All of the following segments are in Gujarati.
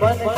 मन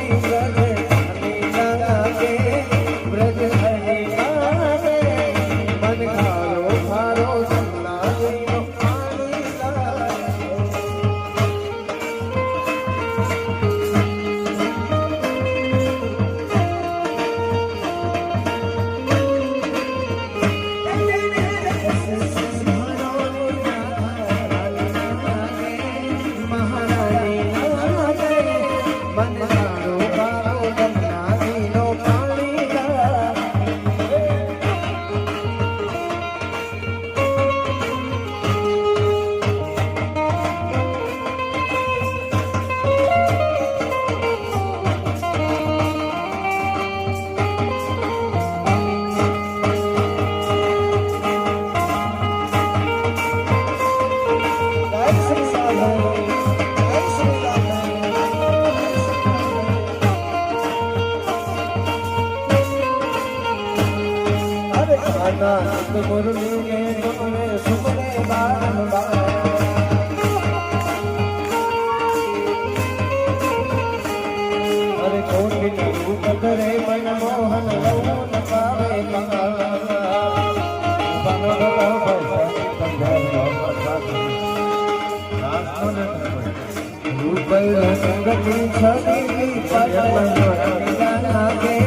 સંગતિ છડી પડ લાગે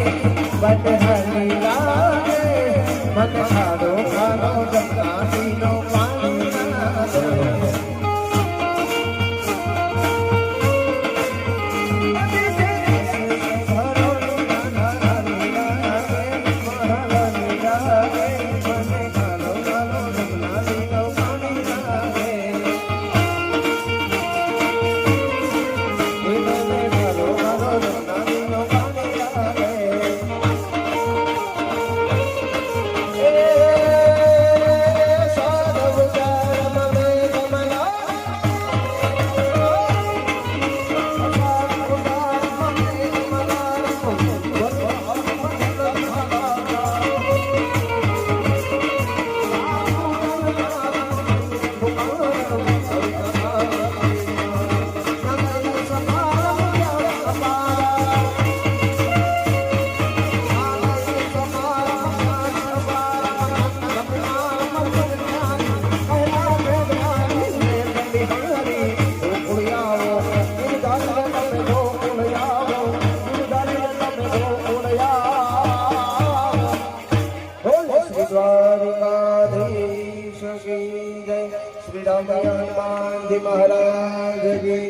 બટ また。દ્વારકાધીશ કી જય શ્રી રામ હનુમાનજી મહારાજ કી